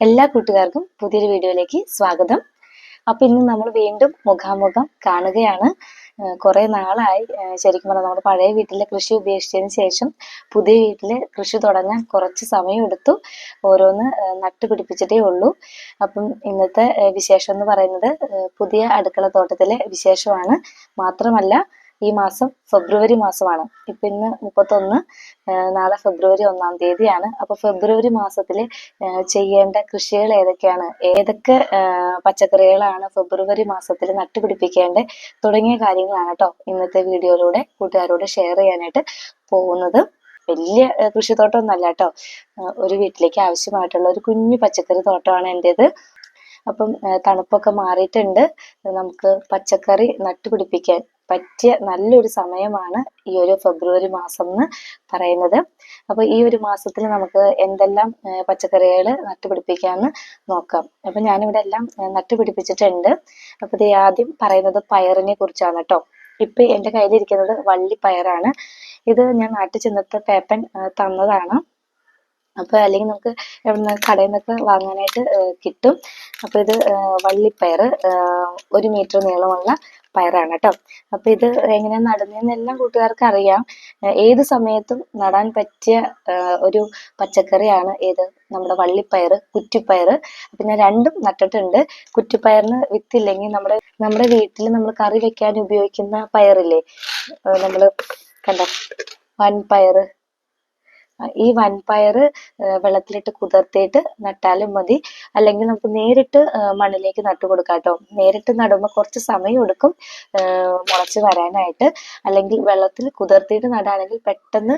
എല്ലാ കൂട്ടുകാർക്കും പുതിയൊരു വീഡിയോയിലേക്ക് സ്വാഗതം. അപ്പൊ ഇന്ന് നമ്മൾ വീണ്ടും മുഖാമുഖം കാണുകയാണ്. കുറെ നാളായി ശരിക്കും പറഞ്ഞാൽ നമ്മുടെ പഴയ വീട്ടിലെ കൃഷി ഉപേക്ഷിച്ചതിന് ശേഷം പുതിയ വീട്ടിൽ കൃഷി തുടങ്ങാൻ കുറച്ച് സമയം എടുത്തു. ഓരോന്ന് നട്ടുപിടിപ്പിച്ചിട്ടേ ഉള്ളൂ. അപ്പം ഇന്നത്തെ വിശേഷം എന്ന് പറയുന്നത് പുതിയ അടുക്കള തോട്ടത്തിലെ വിശേഷമാണ്. മാത്രമല്ല ഈ മാസം ഫെബ്രുവരി മാസമാണ്. ഇപ്പൊ ഇന്ന് മുപ്പത്തൊന്ന് നാളെ ഫെബ്രുവരി ഒന്നാം തീയതിയാണ്. അപ്പൊ ഫെബ്രുവരി മാസത്തിൽ ചെയ്യേണ്ട കൃഷികൾ ഏതൊക്കെയാണ്? ഏതൊക്കെ പച്ചക്കറികളാണ് ഫെബ്രുവരി മാസത്തിൽ നട്ടുപിടിപ്പിക്കേണ്ടത് തുടങ്ങിയ കാര്യങ്ങളാണ് കേട്ടോ ഇന്നത്തെ വീഡിയോയിലൂടെ കൂട്ടുകാരോട് ഷെയർ ചെയ്യാനായിട്ട് പോകുന്നത്. വലിയ കൃഷിത്തോട്ടം കൃഷിത്തോട്ടമൊന്നുമല്ല കേട്ടോ ഒരു വീട്ടിലേക്ക് ആവശ്യമായിട്ടുള്ള ഒരു കുഞ്ഞു പച്ചക്കറി തോട്ടമാണ് എന്റെത് അപ്പം തണുപ്പൊക്കെ മാറിയിട്ടുണ്ട്. നമുക്ക് പച്ചക്കറി നട്ടുപിടിപ്പിക്കാൻ പറ്റിയ നല്ലൊരു സമയമാണ് ഈ ഒരു ഫെബ്രുവരി മാസം എന്ന് പറയുന്നത്. അപ്പൊ ഈ ഒരു മാസത്തിൽ നമുക്ക് എന്തെല്ലാം പച്ചക്കറികൾ നട്ടുപിടിപ്പിക്കാമെന്ന് നോക്കാം. അപ്പൊ ഞാനിവിടെ എല്ലാം നട്ടുപിടിപ്പിച്ചിട്ടുണ്ട്. അപ്പൊ ഇത് ആദ്യം പറയുന്നത് പയറിനെ കുറിച്ചാണ് കേട്ടോ ഇപ്പൊ എന്റെ കയ്യിലിരിക്കുന്നത് വള്ളിപ്പയറാണ് ഇത് ഞാൻ നാട്ടിൽ ചെന്നത്തെ പേപ്പൻ തന്നതാണ്. അപ്പൊ അല്ലെങ്കിൽ നമുക്ക് എവിടുന്ന് കടയിൽ നിന്നൊക്കെ വാങ്ങാനായിട്ട് കിട്ടും. അപ്പൊ ഇത് വള്ളിപ്പയർ ഒരു മീറ്റർ നീളമുള്ള പയറാണ് കേട്ടോ. അപ്പൊ ഇത് എങ്ങനെ നടുന്നതെന്ന് എല്ലാം കൂട്ടുകാർക്ക് അറിയാം ഏത് സമയത്തും നടാൻ പറ്റിയ ഒരു പച്ചക്കറിയാണ് ഏത്? നമ്മുടെ വള്ളിപ്പയർ കുറ്റിപ്പയർ ഞാൻ രണ്ടും നട്ടിട്ടുണ്ട്. കുറ്റിപ്പയറിന് വിത്തില്ലെങ്കിൽ നമ്മുടെ നമ്മുടെ വീട്ടിൽ നമ്മൾ കറി വെക്കാൻ ഉപയോഗിക്കുന്ന പയറില്ലേ? നമ്മൾ നമ്മൾ വൻപയർ ഈ വൻപയറ് ഏഹ് വെള്ളത്തിലിട്ട് കുതിർത്തിയിട്ട് നട്ടാലും മതി. അല്ലെങ്കിൽ നമുക്ക് നേരിട്ട് മണ്ണിലേക്ക് നട്ടു കൊടുക്കാം കേട്ടോ. നേരിട്ട് നടുമ്പോൾ കുറച്ച് സമയം എടുക്കും മുളച്ച് വരാനായിട്ട്. അല്ലെങ്കിൽ വെള്ളത്തിൽ കുതിർത്തിയിട്ട് നടാണെങ്കിൽ പെട്ടെന്ന്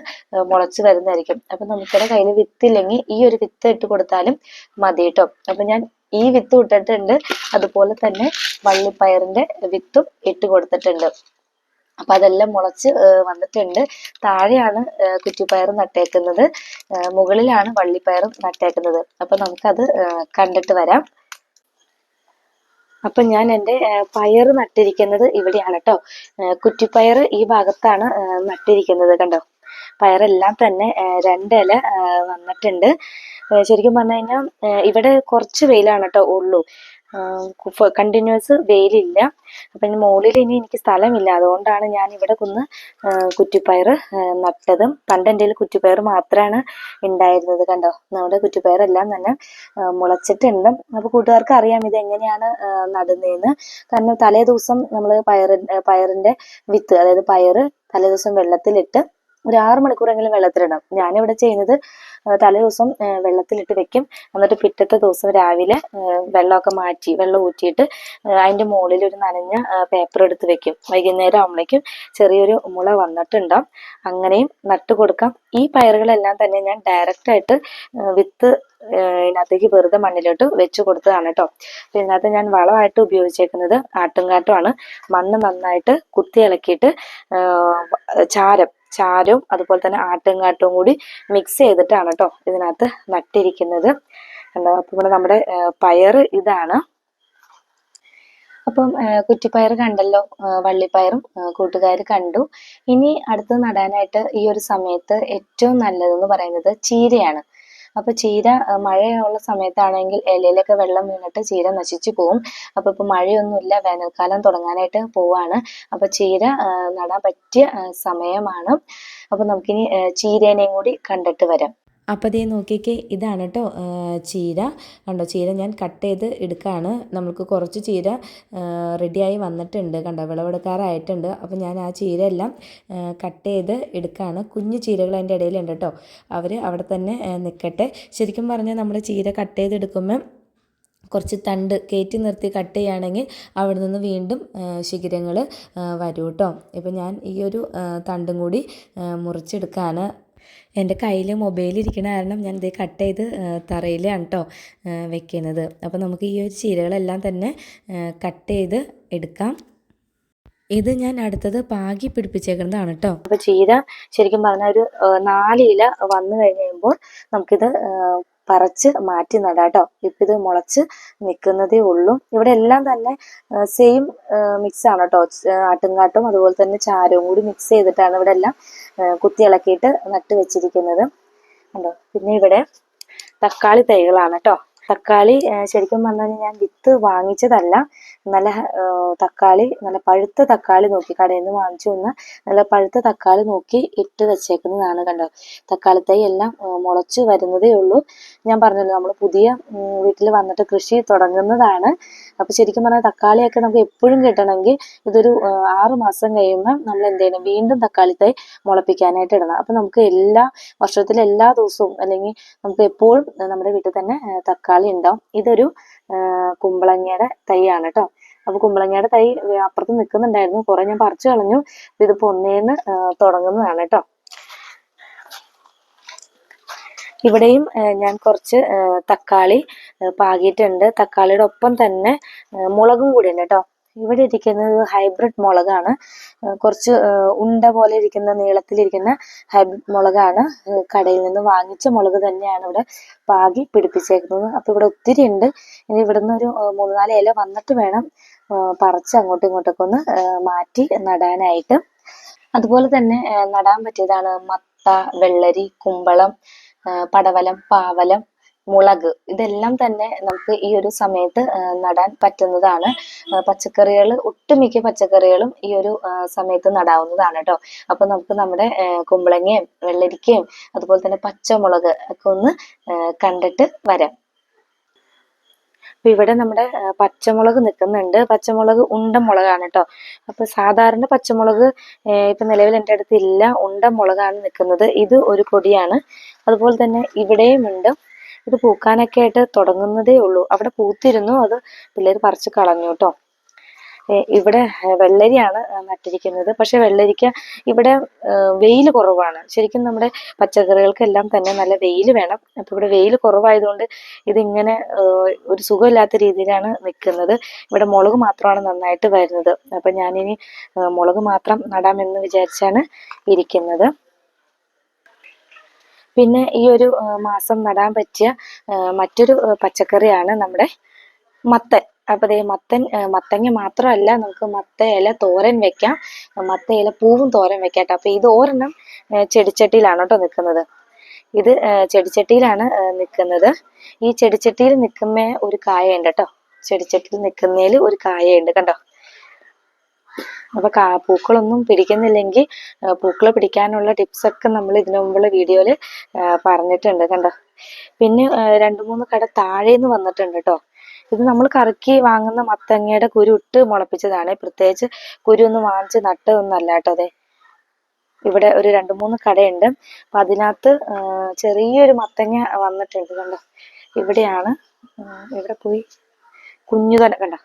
മുളച്ച് വരുന്നതായിരിക്കും. അപ്പൊ നമുക്കിടെ കയ്യിൽ വിത്തില്ലെങ്കിൽ ഈ ഒരു വിത്ത് ഇട്ട് കൊടുത്താലും മതി കേട്ടോ. അപ്പൊ ഞാൻ ഈ വിത്ത് ഇട്ടിട്ടുണ്ട്. അതുപോലെ തന്നെ വള്ളിപ്പയറിന്റെ വിത്തും ഇട്ട് കൊടുത്തിട്ടുണ്ട്. അപ്പൊ അതെല്ലാം മുളച്ച് വന്നിട്ടുണ്ട്. താഴെയാണ് കുറ്റിപ്പയർ നട്ടേക്കുന്നത്. മുകളിലാണ് വള്ളിപ്പയറും നട്ടേക്കുന്നത്. അപ്പൊ നമുക്കത് കണ്ടിട്ട് വരാം. അപ്പൊ ഞാൻ എന്റെ പയർ നട്ടിരിക്കുന്നത് ഇവിടെയാണ് കേട്ടോ. കുറ്റിപ്പയർ ഈ ഭാഗത്താണ് നട്ടിരിക്കുന്നത് കണ്ടോ? പയറെല്ലാം തന്നെ രണ്ടില വന്നിട്ടുണ്ട്. ശരിക്കും പറഞ്ഞു കഴിഞ്ഞാൽ ഇവിടെ കുറച്ച് വെയിലാണ് കേട്ടോ ഉള്ളൂ. കണ്ടിന്യൂസ് വെയിലില്ല. അപ്പം ഇനി മുകളിൽ ഇനി എനിക്ക് സ്ഥലമില്ല. അതുകൊണ്ടാണ് ഞാൻ ഇവിടെ കുന്ന് കുറ്റിപ്പയർ നട്ടത് പണ്ട് എന്റെ കുറ്റിപ്പയർ മാത്രമാണ് ഉണ്ടായിരുന്നത് കണ്ടോ? നമ്മുടെ കുറ്റിപ്പയറെല്ലാം തന്നെ മുളച്ചിട്ടുണ്ട്. അപ്പോൾ കൂട്ടുകാർക്ക് അറിയാം ഇത് എങ്ങനെയാണ് നടുന്നതെന്ന് കാരണം തലേ ദിവസം നമ്മൾ പയറി പയറിന്റെ വിത്ത് അതായത് പയർ തലേ ദിവസം വെള്ളത്തിലിട്ട് ഒരു ആറ് മണിക്കൂറെങ്കിലും വെള്ളത്തിലിടണം. ഞാനിവിടെ ചെയ്യുന്നത് തലേ ദിവസം വെള്ളത്തിലിട്ട് വെക്കും. എന്നിട്ട് പിറ്റത്തെ ദിവസം രാവിലെ വെള്ളമൊക്കെ മാറ്റി വെള്ളം ഊറ്റിയിട്ട് അതിന്റെ മുകളിൽ ഒരു നനഞ്ഞ പേപ്പർ എടുത്ത് വെക്കും. വൈകുന്നേരം ആകുമ്പോഴേക്കും ചെറിയൊരു മുള വന്നിട്ടുണ്ടാവും. അങ്ങനെയും നട്ടു കൊടുക്കാം. ഈ പയറുകളെല്ലാം തന്നെ ഞാൻ ഡയറക്റ്റ് ആയിട്ട് വിത്ത് ഇതിനകത്തേക്ക് വെറുതെ മണ്ണിലോട്ട് വെച്ച് കൊടുത്തതാണ് കേട്ടോ. ഇതിനകത്ത് ഞാൻ വളമായിട്ട് ഉപയോഗിച്ചേക്കുന്നത് ആട്ടുംകാട്ടമാണ് മണ്ണ് നന്നായിട്ട് കുത്തി ഇളക്കിയിട്ട് ചാരം ചാരവും അതുപോലെ തന്നെ ആട്ടുംകാട്ടവും കൂടി മിക്സ് ചെയ്തിട്ടാണ് കേട്ടോ ഇതിനകത്ത് നട്ടിരിക്കുന്നത്. കണ്ടോ? അപ്പൊ ഇവിടെ നമ്മുടെ പയർ ഇതാണ്. അപ്പം കുറ്റിപ്പയർ കണ്ടല്ലോ? വള്ളിപ്പയറും കൂട്ടുകാർ കണ്ടു. ഇനി അടുത്ത് നടാനായിട്ട് ഈ ഒരു സമയത്ത് ഏറ്റവും നല്ലതെന്ന് പറയുന്നത് ചീരയാണ്. അപ്പൊ ചീര മഴയുള്ള സമയത്താണെങ്കിൽ ഇലയിലൊക്കെ വെള്ളം വീണിട്ട് ചീര നശിച്ചു പോകും. അപ്പൊ ഇപ്പൊ മഴയൊന്നുമില്ല വേനൽക്കാലം തുടങ്ങാനായിട്ട് പോവാണ്. അപ്പൊ ചീര നടാൻ പറ്റിയ സമയമാണ്. അപ്പൊ നമുക്കിനി ചീരേനെയും കൂടി കണ്ടിട്ട് വരാം. അപ്പോൾ ദേ നോക്കിക്കേ ഇതാണ് കേട്ടോ ചീര. കണ്ടോ ചീര ഞാൻ കട്ട് ചെയ്ത് എടുക്കുകയാണ് നമുക്ക് കുറച്ച് ചീര റെഡിയായി വന്നിട്ടുണ്ട്. കണ്ടോ വിളവെടുക്കാറായിട്ടുണ്ട്. അപ്പോൾ ഞാൻ ആ ചീര എല്ലാം കട്ട് ചെയ്ത് എടുക്കുകയാണ് കുഞ്ഞു ചീരകൾ അതിന്റെ ഇടയിലുണ്ട് കേട്ടോ അവർ അവിടെ തന്നെ നിൽക്കട്ടെ ശരിക്കും പറഞ്ഞാൽ നമ്മൾ ചീര കട്ട് ചെയ്തെടുക്കുമ്പം കുറച്ച് തണ്ട് കയറ്റി നിർത്തി കട്ട് ചെയ്യുകയാണെങ്കിൽ അവിടെ നിന്ന് വീണ്ടും ശിഖിരങ്ങൾ വരും കേട്ടോ ഇപ്പം ഞാൻ ഈ ഒരു തണ്ടും കൂടി ആ, മുറിച്ചെടുക്കുകയാണ് എന്റെ കയ്യിൽ മൊബൈൽ ഇരിക്കണ കാരണം ഞാൻ ഇത് കട്ട് ചെയ്ത് തറയിലാണ് കേട്ടോ വെക്കുന്നത്. അപ്പോൾ നമുക്ക് ഈ ഒരു ചീരകളെല്ലാം തന്നെ കട്ട് ചെയ്ത് എടുക്കാം. ഇത് ഞാൻ അടുത്തത് പാകി പിടിപ്പിച്ചേക്കുന്നതാണ് കേട്ടോ അപ്പൊ ചീര ശരിക്കും പറഞ്ഞ ഒരു നാലില വന്നു കഴിയുമ്പോൾ നമുക്കിത് പറിച്ച് മാറ്റി നടാട്ടോ ഇപ്പൊ ഇത് മുളച്ച് നിൽക്കുന്നതേ ഉള്ളൂ. ഇവിടെ എല്ലാം തന്നെ സെയിം മിക്സ് ആണ് കേട്ടോ. ആട്ടുംകാട്ടും അതുപോലെ തന്നെ ചാരവും കൂടി മിക്സ് ചെയ്തിട്ടാണ് ഇവിടെ എല്ലാം കുത്തി ഇളക്കിയിട്ട് നട്ട് വെച്ചിരിക്കുന്നത്. കണ്ടോ? പിന്നെ ഇവിടെ തക്കാളി തൈകളാണ് കേട്ടോ. തക്കാളി ശരിക്കും പറഞ്ഞാൽ ഞാൻ വിത്ത് വാങ്ങിച്ചതല്ല. നല്ല തക്കാളി നല്ല പഴുത്ത തക്കാളി നോക്കി കടയിൽ നിന്ന് വാങ്ങിച്ചു വന്ന നല്ല പഴുത്ത തക്കാളി നോക്കി ഇട്ട് വെച്ചേക്കുന്നതാണ് കണ്ടോ. തക്കാളി തൈ എല്ലാം മുളച്ച് വരുന്നതേ ഉള്ളൂ. ഞാൻ പറഞ്ഞല്ലോ നമ്മൾ പുതിയ വീട്ടിൽ വന്നിട്ട് കൃഷി തുടങ്ങുന്നതാണ്. അപ്പോൾ ശരിക്കും പറഞ്ഞാൽ തക്കാളിയൊക്കെ നമുക്ക് എപ്പോഴും കിട്ടണമെങ്കിൽ ഇതൊരു ആറു മാസം കഴിയുമ്പോൾ നമ്മൾ എന്ത് ചെയ്യണം വീണ്ടും തക്കാളി തൈ മുളപ്പിക്കാനായിട്ട് ഇടണം. അപ്പോൾ നമുക്ക് എല്ലാ വർഷത്തിലെ എല്ലാ ദിവസവും അല്ലെങ്കിൽ നമുക്ക് എപ്പോഴും നമ്മുടെ വീട്ടിൽ തന്നെ ആ, തക്കാളി ഉണ്ടാവും ഇതൊരു കുമ്പളങ്ങയുടെ തൈയാണ് കേട്ടോ അപ്പൊ കുമ്പളങ്ങയുടെ തൈ അപ്പുറത്ത് നിൽക്കുന്നുണ്ടായിരുന്നു കുറെ ഞാൻ പറിച്ചു കളഞ്ഞു. ഇതിപ്പോ ഒന്നേന്ന് ആ, തുടങ്ങുന്നതാണ് കേട്ടോ ഇവിടെയും ഞാൻ കുറച്ച് തക്കാളി പാകിയിട്ടുണ്ട്. തക്കാളിയുടെ ഒപ്പം തന്നെ മുളകും കൂടി ഉണ്ട് കേട്ടോ ഇവിടെ ഇരിക്കുന്നത് ഹൈബ്രിഡ് മുളകാണ്. കുറച്ച് ഉണ്ട പോലെ ഇരിക്കുന്ന നീളത്തിലിരിക്കുന്ന ഹൈബ്രിഡ് മുളകാണ്. കടയിൽ നിന്ന് വാങ്ങിച്ച മുളക് തന്നെയാണ് ഇവിടെ പാകി പിടിപ്പിച്ചേക്കുന്നത്. അപ്പോൾ ഇവിടെ ഒത്തിരി ഉണ്ട്. ഇനി ഇവിടുന്ന് ഒരു മൂന്ന് നാല് ഇല വന്നിട്ട് വേണം പറിച്ച് അങ്ങോട്ടും ഇങ്ങോട്ടൊക്കെ ഒന്ന് മാറ്റി നടാനായിട്ട്. അതുപോലെ തന്നെ നടാൻ പറ്റിയതാണ് മത്ത വെള്ളരി കുമ്പളം പടവലം പാവലം മുളക് ഇതെല്ലാം തന്നെ നമുക്ക് ഈ ഒരു സമയത്ത് നടാൻ പറ്റുന്നതാണ്. പച്ചക്കറികൾ ഒട്ടുമിക്ക പച്ചക്കറികളും ഈ ഒരു സമയത്ത് നടാവുന്നതാണ് കേട്ടോ. അപ്പൊ നമുക്ക് നമ്മുടെ കുമ്പളങ്ങയും വെള്ളരിക്കയും അതുപോലെ തന്നെ പച്ചമുളക് ഒക്കെ ഒന്ന് കണ്ടിട്ട് വരാം. അപ്പൊ ഇവിടെ നമ്മുടെ പച്ചമുളക് നിൽക്കുന്നുണ്ട്. പച്ചമുളക് ഉണ്ട മുളകാണ് കേട്ടോ. അപ്പൊ സാധാരണ പച്ചമുളക് ഇപ്പൊ നിലവിൽ എന്റെ അടുത്ത് ഇല്ല. ഉണ്ട മുളകാണ് നിൽക്കുന്നത്. ഇത് ഒരു കൊടിയാണ് അതുപോലെ തന്നെ ഇവിടെയും ഉണ്ട്. ഇത് പൂക്കാനൊക്കെ ആയിട്ട് തുടങ്ങുന്നതേ ഉള്ളൂ. അവിടെ പൂത്തിരുന്നു. അത് പിള്ളേർ പറിച്ച് കളഞ്ഞു കേട്ടോ. ഇവിടെ വെള്ളരിയാണ് നട്ടിരിക്കുന്നത്. പക്ഷെ വെള്ളരിക്ക ഇവിടെ വെയിൽ കുറവാണ്. ശരിക്കും നമ്മുടെ പച്ചക്കറികൾക്കെല്ലാം തന്നെ നല്ല വെയിൽ വേണം. അപ്പൊ ഇവിടെ വെയിൽ കുറവായതുകൊണ്ട് ഇതിങ്ങനെ ഒരു സുഖമില്ലാത്ത രീതിയിലാണ് നിൽക്കുന്നത്. ഇവിടെ മുളക് മാത്രമാണ് നന്നായിട്ട് വരുന്നത്. അപ്പൊ ഞാനിനി മുളക് മാത്രം നടാമെന്ന് വിചാരിച്ചാണ് ഇരിക്കുന്നത്. പിന്നെ ഈ ഒരു മാസം നടാൻ പറ്റിയ മറ്റൊരു പച്ചക്കറിയാണ് നമ്മുടെ മത്തൻ. അപ്പൊ ദേ മത്തൻ മത്തങ്ങ മാത്രമല്ല നമുക്ക് മത്ത ഇല തോരൻ വെക്കാം. മത്ത ഇല പൂവും തോരൻ വെക്കാം കേട്ടോ. അപ്പൊ ഇത് ഒരെണ്ണം ചെടിച്ചട്ടിയിലാണ് കേട്ടോ നിൽക്കുന്നത്. ഇത് ചെടിച്ചട്ടിയിലാണ് നിൽക്കുന്നത്. ഈ ചെടിച്ചട്ടിയിൽ നിൽക്കുമ്പോ ഒരു കായ ഉണ്ട് കേട്ടോ. ചെടിച്ചട്ടിയിൽ നിൽക്കുന്നതിൽ ഒരു കായ ഉണ്ട് കണ്ടോ? അപ്പൊ കാ പൂക്കളൊന്നും പിടിക്കുന്നില്ലെങ്കിൽ പൂക്കൾ പിടിക്കാനുള്ള ടിപ്സ് ഒക്കെ നമ്മൾ ഇതിനു മുമ്പുള്ള വീഡിയോയിൽ പറഞ്ഞിട്ടുണ്ട് കണ്ടോ? പിന്നെ രണ്ടു മൂന്ന് കട താഴേന്ന് വന്നിട്ടുണ്ട് കേട്ടോ ഇത് നമ്മൾ കറക്കി വാങ്ങുന്ന മത്തങ്ങയുടെ കുരു ഇട്ട് മുളപ്പിച്ചതാണ്. പ്രത്യേകിച്ച് കുരു ഒന്നും വാങ്ങിച്ച് നട്ടതൊന്നല്ല കേട്ടോ അതെ. ഇവിടെ ഒരു രണ്ട് മൂന്ന് കടയുണ്ട്. അപ്പൊ അതിനകത്ത് ചെറിയൊരു മത്തങ്ങ വന്നിട്ടുണ്ട് കണ്ടോ? ഇവിടെയാണ് ഇവിടെ പോയി കുഞ്ഞു തന്നെ കണ്ടോ?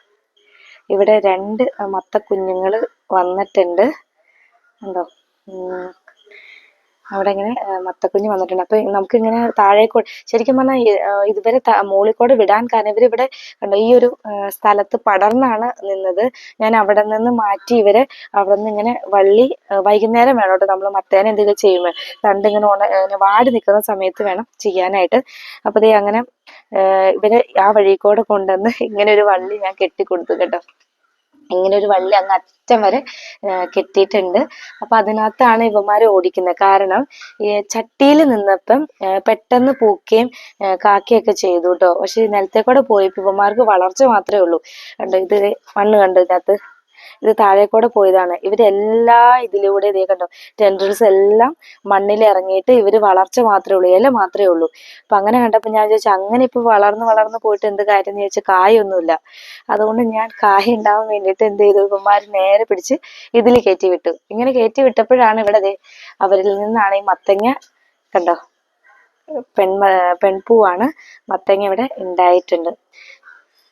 ഇവിടെ രണ്ട് മത്ത കുഞ്ഞുങ്ങൾ വന്നിട്ടുണ്ട്. ഉം. അവിടെ ഇങ്ങനെ മത്തക്കുഞ്ഞ് വന്നിട്ടുണ്ട്. അപ്പൊ നമുക്ക് ഇങ്ങനെ താഴേക്കോട് ശരിക്കും പറഞ്ഞാൽ ഇതുവരെ മോളിക്കോട് വിടാൻ കാരണം ഇവർ ഇവിടെ കണ്ടോ ഈ ഒരു സ്ഥലത്ത് പടർന്നാണ് നിന്നത്. ഞാൻ അവിടെ നിന്ന് മാറ്റി ഇവരെ അവിടെ നിന്ന് ഇങ്ങനെ വള്ളി വൈകുന്നേരം വേണം കേട്ടോ നമ്മൾ മത്തേനെ എന്തെങ്കിലും ചെയ്യുമ്പോൾ തണ്ട് ഇങ്ങനെ ഉണ വാടി നിൽക്കുന്ന സമയത്ത് വേണം ചെയ്യാനായിട്ട്. അപ്പൊ ദേ അങ്ങനെ ഇവരെ ആ വഴിക്കൂടെ കൊണ്ടുവന്ന് ഇങ്ങനെ ഒരു വള്ളി ഞാൻ കെട്ടിക്കൊടുത്തു കേട്ടോ. ഇങ്ങനെ ഒരു വള്ളി അങ്ങ് അറ്റം വരെ കെട്ടിയിട്ടുണ്ട്. അപ്പൊ അതിനകത്താണ് ഇവന്മാര് ഓടിക്കുന്നത്. കാരണം ഈ ചട്ടിയിൽ നിന്നപ്പം പെട്ടെന്ന് പൂക്കുകയും കാക്കുകയൊക്കെ ചെയ്തു കേട്ടോ. പക്ഷെ നിലത്തെ കൂടെ പോയപ്പോ ഇവന്മാർക്ക് വളർച്ച മാത്രമേ ഉള്ളൂ. കണ്ടോ ഇത് മണ്ണ് കണ്ടോ ഇതിനകത്ത്? ഇത് താഴേക്കൂടെ കൂടെ പോയതാണ് ഇവരെല്ലാ ഇതിലൂടെ ഇതേ കണ്ടോ ടെൻഡൽസ് എല്ലാം മണ്ണിൽ ഇറങ്ങിയിട്ട് ഇവർ വളർച്ച മാത്രമേ ഉള്ളൂ ഇല മാത്രമേ ഉള്ളൂ. അപ്പൊ അങ്ങനെ കണ്ടപ്പോൾ ഞാൻ ചോദിച്ചു അങ്ങനെ ഇപ്പൊ വളർന്ന് വളർന്ന് പോയിട്ട് എന്ത് കാര്യം എന്ന് ചോദിച്ചാൽ കായൊന്നുമില്ല. അതുകൊണ്ട് ഞാൻ കായ ഉണ്ടാവാൻ വേണ്ടിയിട്ട് എന്ത് ചെയ്തു? ഇവന്മാര് നേരെ പിടിച്ച് ഇതിൽ കയറ്റി വിട്ടു. ഇങ്ങനെ കയറ്റി വിട്ടപ്പോഴാണ് ഇവിടെ അവരിൽ നിന്നാണ് ഈ മത്തങ്ങ കണ്ടോ പെൺ പെൺപൂവാണ് മത്തങ്ങ ഇവിടെ ഉണ്ടായിട്ടുണ്ട്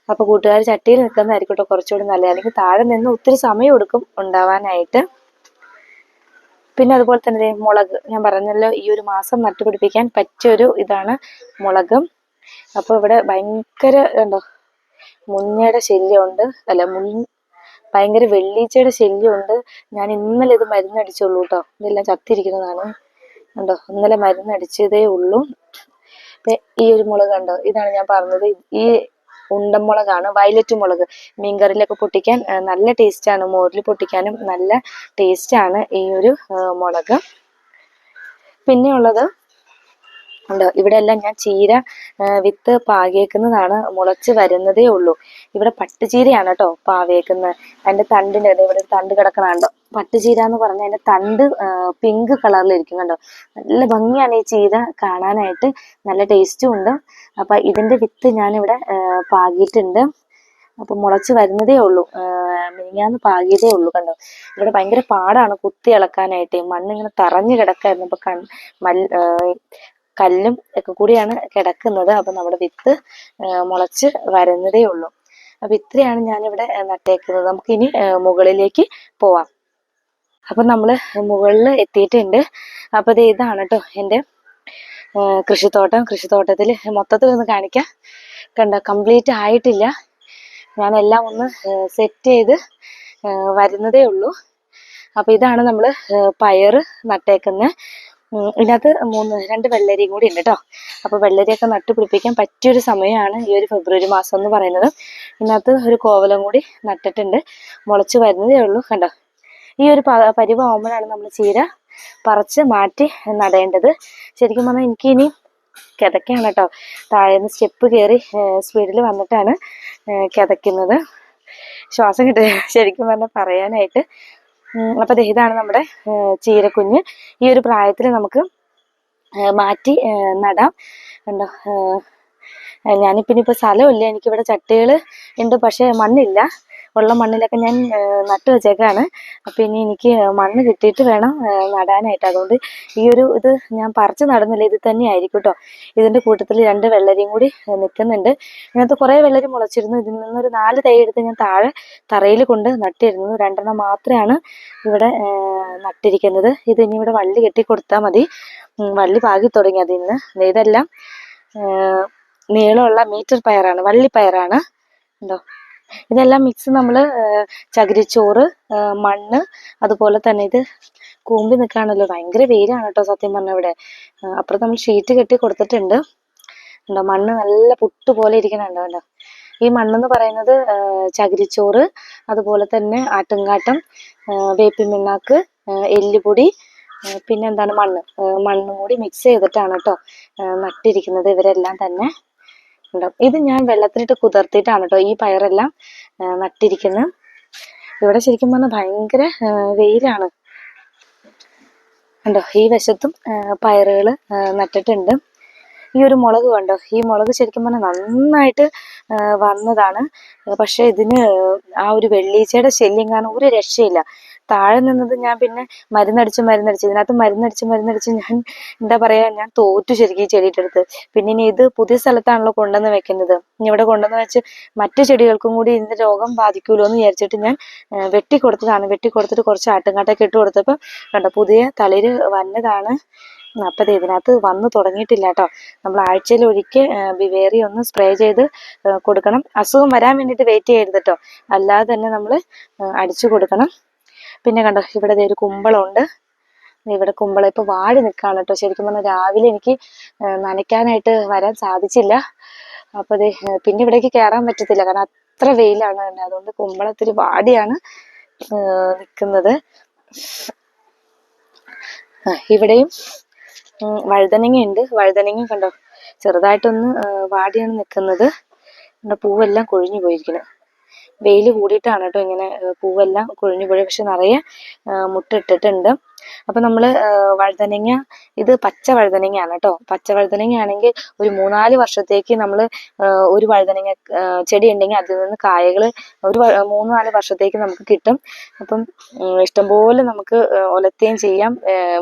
അപ്പൊ കൂട്ടുകാർ ചട്ടിയിൽ നിൽക്കുന്നതായിരിക്കും കുറച്ചുകൂടി നല്ലത്. അല്ലെങ്കിൽ താഴെ നിന്ന് ഒത്തിരി സമയം എടുക്കും ഉണ്ടാവാനായിട്ട്. പിന്നെ അതുപോലെ തന്നെ മുളക്. ഞാൻ പറഞ്ഞല്ലോ ഈ ഒരു മാസം നട്ടുപിടിപ്പിക്കാൻ പറ്റിയൊരു ഇതാണ് മുളകും. അപ്പോൾ ഇവിടെ ഭയങ്കര കണ്ടോ മുഞ്ഞയുടെ ശല്യമുണ്ട്. അല്ല മുൻ ഭയങ്കര വെള്ളീച്ചയുടെ ശല്യമുണ്ട്. ഞാൻ ഇന്നലെ ഇത് മരുന്നടിച്ചുള്ളൂ കേട്ടോ. ഇതെല്ലാം ചത്തിരിക്കുന്നതാണ്. ഉണ്ടോ ഇന്നലെ മരുന്നടിച്ചതേ ഉള്ളൂ. ഈ ഒരു മുളക് ഉണ്ടോ ഇതാണ് ഞാൻ പറഞ്ഞത്. ഈ ഉണ്ടമുളകാണ് വയലറ്റ് മുളക്. മീൻകറിയിലൊക്കെ പൊട്ടിക്കാൻ നല്ല ടേസ്റ്റ് ആണ് മോരിൽ പൊട്ടിക്കാനും നല്ല ടേസ്റ്റ് ആണ് ഈ ഒരു മുളക്. പിന്നെ ഉള്ളത് ഉണ്ടോ? ഇവിടെ എല്ലാം ഞാൻ ചീര വിത്ത് പാകിയേക്കുന്നതാണ് മുളച്ച് വരുന്നതേ ഉള്ളൂ. ഇവിടെ പട്ടുചീരയാണ് കേട്ടോ പാവേക്കുന്നത് അതിന്റെ തണ്ടിന്റെ ഇവിടെ തണ്ട് കിടക്കണുണ്ടോ. പട്ടുചീര എന്ന് പറഞ്ഞാൽ അതിന്റെ തണ്ട് പിങ്ക് കളറിലിരിക്കും കണ്ടോ? നല്ല ഭംഗിയാണ് ഈ ചീര കാണാനായിട്ട്. നല്ല ടേസ്റ്റും ഉണ്ട്. അപ്പൊ ഇതിന്റെ വിത്ത് ഞാനിവിടെ പാകിയിട്ടുണ്ട്. അപ്പൊ മുളച്ച് വരുന്നതേ ഉള്ളൂ. മിനിങ്ങാന്ന് പാകിയതേ ഉള്ളൂ കണ്ടോ? ഇവിടെ ഭയങ്കര പാടാണ് കുത്തി ഇളക്കാനായിട്ട്. മണ്ണിങ്ങനെ തറഞ്ഞു കിടക്കായിരുന്നു. അപ്പം കൺ മൽ കല്ലും ഒക്കെ കൂടിയാണ് കിടക്കുന്നത്. അപ്പൊ നമ്മുടെ വിത്ത് മുളച്ച് വരുന്നതേ ഉള്ളൂ. അപ്പൊ ഇത്രയാണ് ഞാനിവിടെ നട്ടേക്കുന്നത്. നമുക്ക് ഇനി മുകളിലേക്ക് പോവാം. അപ്പൊ നമ്മൾ മുകളിൽ എത്തിയിട്ടുണ്ട്. അപ്പൊ ഇത് ഇതാണ് കേട്ടോ എന്റെ കൃഷിത്തോട്ടം. കൃഷിത്തോട്ടത്തിൽ മൊത്തത്തിൽ ഒന്ന് കാണിക്കാം. കണ്ട കംപ്ലീറ്റ് ആയിട്ടില്ല. ഞാൻ എല്ലാം ഒന്ന് സെറ്റ് ചെയ്ത് വരുന്നതേ ഉള്ളൂ. അപ്പൊ ഇതാണ് നമ്മൾ പയറ് നട്ടേക്കുന്നത് ഇതിനകത്ത് മൂന്ന് രണ്ട് വെള്ളരിയും കൂടി ഉണ്ട് കേട്ടോ അപ്പോൾ വെള്ളരിയൊക്കെ നട്ടു പിടിപ്പിക്കാൻ പറ്റിയൊരു സമയമാണ് ഈ ഒരു ഫെബ്രുവരി മാസം എന്ന് പറയുന്നത്. ഇതിനകത്ത് ഒരു കോവലം കൂടി നട്ടിട്ടുണ്ട്. മുളച്ച് വരുന്നതേ ഉള്ളൂ കണ്ടോ? ഈ ഒരു പരിവാകുമ്പോഴാണ് നമ്മൾ ചീര പറിച്ച് മാറ്റി നടേണ്ടത്. ശരിക്കും പറഞ്ഞാൽ എനിക്ക് ഇനി കിതക്കാണ് കേട്ടോ താഴേന്ന് സ്റ്റെപ്പ് കയറി സ്പീഡിൽ വന്നിട്ടാണ് കിതക്കുന്നത് ശ്വാസം കിട്ടുക. ശരിക്കും പറഞ്ഞാൽ പറയാനായിട്ട് ഉം, അപ്പൊ ഇതാണ് നമ്മുടെ ചീരക്കുഞ്ഞ്. ഈ ഒരു പ്രായത്തിൽ നമുക്ക് മാറ്റി നടാം. കണ്ടോ ഞാനിപ്പിനിപ്പോൾ സ്ഥലമില്ല. എനിക്കിവിടെ ചട്ടികൾ ഉണ്ട് പക്ഷേ മണ്ണില്ല. ഉള്ള മണ്ണിലൊക്കെ ഞാൻ നട്ട് വെച്ചേക്കാണ്. അപ്പം ഇനി എനിക്ക് മണ്ണ് കിട്ടിയിട്ട് വേണം നടാനായിട്ട്. അതുകൊണ്ട് ഈ ഒരു ഇത് ഞാൻ പറിച്ച് നടന്നില്ല. ഇത് തന്നെ ആയിരിക്കും കേട്ടോ ഇതിന്റെ കൂട്ടത്തിൽ രണ്ട് വെള്ളരിയും കൂടി നിൽക്കുന്നുണ്ട് ഇതിനകത്ത് കുറേ വെള്ളരി മുളച്ചിരുന്നു. ഇതിൽ നിന്നൊരു നാല് തൈ എടുത്ത് ഞാൻ താഴെ തറയിൽ കൊണ്ട് നട്ടിരുന്നു. രണ്ടെണ്ണം മാത്രമാണ് ഇവിടെ നട്ടിരിക്കുന്നത്. ഇത് ഇനി ഇവിടെ വള്ളി കെട്ടി കൊടുത്താൽ മതി. വള്ളി പാകി തുടങ്ങി അതിൽ നിന്ന്. ഇതെല്ലാം നീളമുള്ള മീറ്റർ പയറാണ്. വള്ളിപ്പയറാണ് ഉണ്ടോ? ഇതെല്ലാം മിക്സ് നമ്മൾ ചകിരിച്ചോറ് മണ്ണ് അതുപോലെ തന്നെ ഇത് കൂമ്പി നിൽക്കുകയാണല്ലോ. ഭയങ്കര വെയിലാണ് കേട്ടോ സത്യം പറഞ്ഞ ഇവിടെ. അപ്പുറം നമ്മൾ ഷീറ്റ് കെട്ടി കൊടുത്തിട്ടുണ്ട്. ഉണ്ടോ മണ്ണ് നല്ല പുട്ട് പോലെ ഇരിക്കണുണ്ടോ കണ്ടോ. ഈ മണ്ണെന്ന് പറയുന്നത് ചകിരിച്ചോറ് അതുപോലെ തന്നെ ആട്ടുംകാട്ടം വേപ്പിൻ പിണ്ണാക്ക് എല്ലുപൊടി പിന്നെ എന്താണ് മണ്ണ്. മണ്ണും കൂടി മിക്സ് ചെയ്തിട്ടാണ് കേട്ടോ നട്ടിരിക്കുന്നത് ഇവരെല്ലാം തന്നെ. ഉണ്ടാവും. ഇത് ഞാൻ വെള്ളത്തിലിട്ട് കുതിർത്തിട്ടാണ് കേട്ടോ ഈ പയറെല്ലാം നട്ടിരിക്കുന്നത് ഇവിടെ ശരിക്കും പറഞ്ഞാൽ ഭയങ്കര വെയിലാണ്. കണ്ടോ ഈ വശത്തും പയറുകൾ നട്ടിട്ടുണ്ട്. ഈ ഒരു മുളക് കണ്ടോ ഈ മുളക് ശരിക്കും പറഞ്ഞാൽ നന്നായിട്ട് വന്നതാണ്. പക്ഷെ ഇതിന് ആ ഒരു വെള്ളീച്ചയുടെ ശല്യം കാരണം ഒരു രക്ഷയില്ല. താഴെ നിന്നത് ഞാൻ പിന്നെ മരുന്നടിച്ച് മരുന്നടിച്ച് ഇതിനകത്ത് മരുന്നടിച്ച് മരുന്നടിച്ച് ഞാൻ എന്താ പറയാ ഞാൻ തോറ്റു ശരിക്കും ഈ ചെടിയുടെ അടുത്ത്. പിന്നെ ഇനി ഇത് പുതിയ സ്ഥലത്താണല്ലോ കൊണ്ടുവന്ന് വെക്കുന്നത്. ഇനി ഇവിടെ കൊണ്ടുവന്ന് വെച്ച് മറ്റു ചെടികൾക്കും കൂടി ഇതിന്റെ രോഗം ബാധിക്കുമല്ലോ എന്ന് വിചാരിച്ചിട്ട് ഞാൻ വെട്ടിക്കൊടുത്തതാണ് വെട്ടി കൊടുത്തതാണ്. വെട്ടി കൊടുത്തിട്ട് കുറച്ച് ആട്ടുംകാട്ടൊക്കെ ഇട്ട് കൊടുത്തപ്പോൾ കണ്ടോ പുതിയ തളിര് വന്നതാണ്. അപ്പം ഇതിനകത്ത് വന്നു തുടങ്ങിയിട്ടില്ല കേട്ടോ. നമ്മൾ ആഴ്ചയിൽ ഒരിക്കൽ ബിവേറി ഒന്ന് സ്പ്രേ ചെയ്ത് കൊടുക്കണം. അസുഖം വരാൻ വേണ്ടിയിട്ട് വെയിറ്റ് ചെയ്യരുത് കേട്ടോ. അല്ലാതെ തന്നെ നമ്മൾ അടിച്ചു കൊടുക്കണം. പിന്നെ കണ്ടോ ഇവിടെ ഒരു കുമ്പളമുണ്ട്. ഇവിടെ കുമ്പളം ഇപ്പൊ വാടി നിൽക്കുകയാണ് കേട്ടോ. ശരിക്കും പറഞ്ഞാൽ രാവിലെ എനിക്ക് നനയ്ക്കാനായിട്ട് വരാൻ സാധിച്ചില്ല. അപ്പൊ ആ, പിന്നെ ഇവിടേക്ക് കയറാൻ പറ്റത്തില്ല. കാരണം അത്ര വെയിലാണ് തന്നെ. അതുകൊണ്ട് കുമ്പളത്തിൽ വാടിയാണ് നിൽക്കുന്നത് ഇവിടെയും വഴുതനങ്ങ ഉണ്ട് വഴുതനങ്ങ കണ്ടോ ചെറുതായിട്ടൊന്ന് വാടിയാണ് നിൽക്കുന്നത് പൂവെല്ലാം കൊഴിഞ്ഞു പോയിരിക്കുന്നത് വെയിൽ കൂടിയിട്ടാണ് കേട്ടോ ഇങ്ങനെ പൂവെല്ലാം കൊഴിഞ്ഞു പോയത്. പക്ഷെ നിറയെ മുട്ടിട്ടിട്ടുണ്ട് അപ്പൊ നമ്മൾ വഴുതനങ്ങ ഇത് പച്ച വഴുതനങ്ങയാണ് കേട്ടോ പച്ച വഴുതനങ്ങയാണെങ്കിൽ ഒരു മൂന്നാൽ വർഷത്തേക്ക് നമ്മൾ ഒരു വഴുതനങ്ങ ചെടി ഉണ്ടെങ്കിൽ അതിൽ നിന്ന് കായകൾ ഒരു മൂന്ന് നാല് വർഷത്തേക്ക് നമുക്ക് കിട്ടും. അപ്പം ഇഷ്ടംപോലെ നമുക്ക് ഒലത്തേം ചെയ്യാം.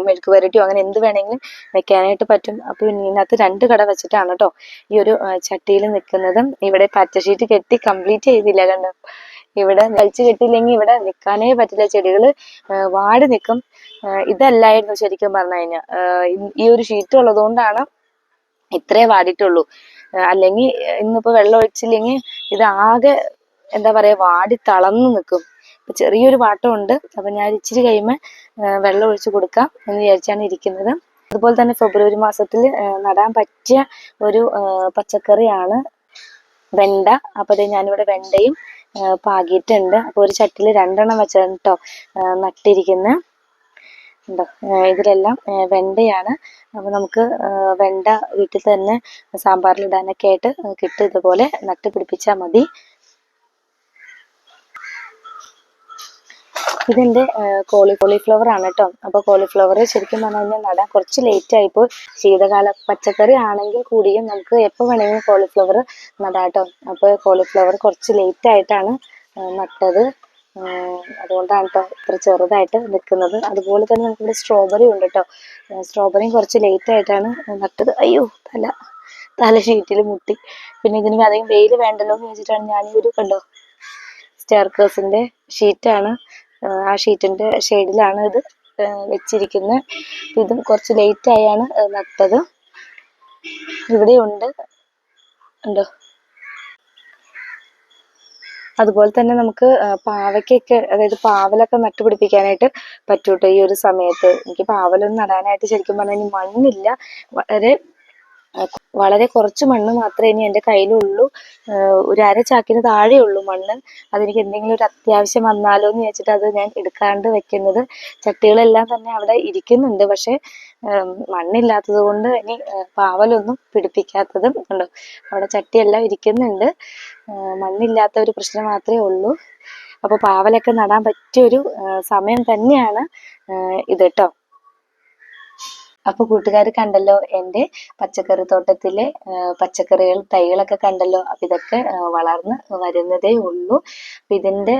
മെഴുക്ക് വരട്ടിയോ അങ്ങനെ എന്ത് വേണമെങ്കിലും വെക്കാനായിട്ട് പറ്റും. അപ്പൊ ഇതിനകത്ത് രണ്ട് കട വെച്ചിട്ടാണ് കേട്ടോ ഈ ഒരു ചട്ടിയിൽ നിൽക്കുന്നതും. ഇവിടെ പച്ച ഷീറ്റ് കെട്ടി കംപ്ലീറ്റ് ചെയ്തില്ല കണ്ടോ? ഇവിടെ വലിച്ചു കെട്ടിയില്ലെങ്കിൽ ഇവിടെ നിൽക്കാനേ പറ്റില്ല. ചെടികൾ വാടി നിൽക്കും ഇതല്ലായിരുന്നു ശരിക്കും പറഞ്ഞു കഴിഞ്ഞാൽ ഈ ഒരു ഷീറ്റ് ഉള്ളതുകൊണ്ടാണ് ഇത്രേ വാടിയിട്ടുള്ളൂ. അല്ലെങ്കിൽ ഇന്നിപ്പോൾ വെള്ളം ഒഴിച്ചില്ലെങ്കിൽ ഇത് ആകെ എന്താ പറയുക വാടി തളർന്നു നിൽക്കും ചെറിയൊരു വാട്ടമുണ്ട്. അപ്പം ഞാൻ ഇച്ചിരി കഴിയുമ്പോൾ വെള്ളം ഒഴിച്ചു കൊടുക്കാം എന്ന് വിചാരിച്ചാണ് ഇരിക്കുന്നത്. അതുപോലെ തന്നെ ഫെബ്രുവരി മാസത്തിൽ നടാൻ പറ്റിയ ഒരു പച്ചക്കറിയാണ് വെണ്ട. അപ്പോൾ ഞാനിവിടെ വെണ്ടയും പാകിയിട്ടുണ്ട്. അപ്പോൾ ഒരു ചട്ടിയിൽ രണ്ടെണ്ണം വെച്ചാണ് കേട്ടോ നട്ടിരിക്കുന്നത് ഇതിലെല്ലാം വെണ്ടയാണ്. അപ്പോൾ നമുക്ക് വെണ്ട വീട്ടിൽ തന്നെ സാമ്പാറിലിടാനൊക്കെ ആയിട്ട് കിട്ടും. ഇതുപോലെ നട്ട് പിടിപ്പിച്ചാൽ മതി. ഇതെന്റെ കോളി കോളിഫ്ലവർ ആണ് കേട്ടോ അപ്പോൾ കോളിഫ്ലവർ ശരിക്കും പറഞ്ഞു കഴിഞ്ഞാൽ നടാൻ കുറച്ച് ലേറ്റ് ആയിപ്പോ ശീതകാല പച്ചക്കറി ആണെങ്കിൽ കൂടിയും നമുക്ക് എപ്പോൾ വേണമെങ്കിലും കോളിഫ്ലവർ നടാം കേട്ടോ അപ്പൊ കോളിഫ്ലവർ കുറച്ച് ലേറ്റ് ആയിട്ടാണ് നട്ടത്. അതുകൊണ്ടാണ് കേട്ടോ ഇത്ര ചെറുതായിട്ട് നിൽക്കുന്നത് അതുപോലെ തന്നെ നമുക്കിവിടെ സ്ട്രോബെറി ഉണ്ട് കേട്ടോ സ്ട്രോബെറിയും കുറച്ച് ലേറ്റ് ആയിട്ടാണ് നട്ടത്. അയ്യോ തല. തല ഷീറ്റിൽ മുട്ടി. പിന്നെ ഇതിന് അധികം വെയിൽ വേണ്ടല്ലോ എന്ന് വെച്ചിട്ടാണ് ഞാൻ ഒരു കണ്ടോ? സ്റ്റെയർക്കേഴ്സിന്റെ ഷീറ്റാണ് ആ ഷീറ്റിന്റെ ഷെയ്ഡിലാണ് ഇത് വെച്ചിരിക്കുന്നത് ഇതും കുറച്ച് ലേറ്റ് ആയാണ് നട്ടത്. ഇവിടെ ഉണ്ട്. അതുപോലെ തന്നെ നമുക്ക് പാവയ്ക്കൊക്കെ അതായത് പാവലൊക്കെ നട്ടുപിടിപ്പിക്കാനായിട്ട് പറ്റൂട്ടോ ഈ ഒരു സമയത്ത്? എനിക്ക് പാവലൊന്നും നടാനായിട്ട് ശരിക്കും പറഞ്ഞാൽ മണ്ണില്ല. വളരെ വളരെ കുറച്ച് മണ്ണ് മാത്രമേ ഇനി എന്റെ കയ്യിലുള്ളൂ. ഒരു അര ചാക്കിന് താഴെ ഉള്ളൂ മണ്ണ്. അതെനിക്ക് എന്തെങ്കിലും ഒരു അത്യാവശ്യം വന്നാലോ എന്ന് വെച്ചിട്ട് അത് ഞാൻ എടുക്കാണ്ട് വെക്കുന്നത്. ചട്ടികളെല്ലാം തന്നെ അവിടെ ഇരിക്കുന്നുണ്ട്. പക്ഷെ മണ്ണില്ലാത്തത് കൊണ്ട് ഇനി പാവലൊന്നും പിടിപ്പിക്കാത്തതും ഉണ്ടോ? അവിടെ ചട്ടിയെല്ലാം ഇരിക്കുന്നുണ്ട്. മണ്ണില്ലാത്ത ഒരു പ്രശ്നം മാത്രമേ ഉള്ളൂ. അപ്പോൾ പാവലൊക്കെ നടാൻ പറ്റിയൊരു സമയം തന്നെയാണ് ഇത് കേട്ടോ. അപ്പൊ കൂട്ടുകാർ കണ്ടല്ലോ എന്റെ പച്ചക്കറി തോട്ടത്തിലെ പച്ചക്കറികൾ തൈകളൊക്കെ കണ്ടല്ലോ. അപ്പൊ ഇതൊക്കെ വളർന്ന് വരുന്നതേ ഉള്ളൂ. അപ്പൊ ഇതിന്റെ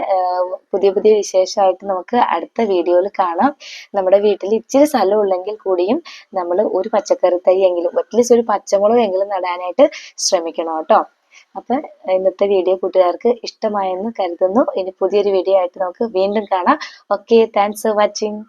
പുതിയ പുതിയ വിശേഷമായിട്ട് നമുക്ക് അടുത്ത വീഡിയോയിൽ കാണാം. നമ്മുടെ വീട്ടിൽ ഇച്ചിരി സ്ഥലം ഉള്ളെങ്കിൽ കൂടിയും നമ്മൾ ഒരു പച്ചക്കറി തൈ എങ്കിലും അറ്റ്ലീസ്റ്റ് ഒരു പച്ചമുളക് എങ്കിലും നടാനായിട്ട് ശ്രമിക്കണം കേട്ടോ. അപ്പൊ ഇന്നത്തെ വീഡിയോ കൂട്ടുകാർക്ക് ഇഷ്ടമായെന്ന് കരുതുന്നു. ഇനി പുതിയൊരു വീഡിയോ ആയിട്ട് നമുക്ക് വീണ്ടും കാണാം. Okay thanks for watching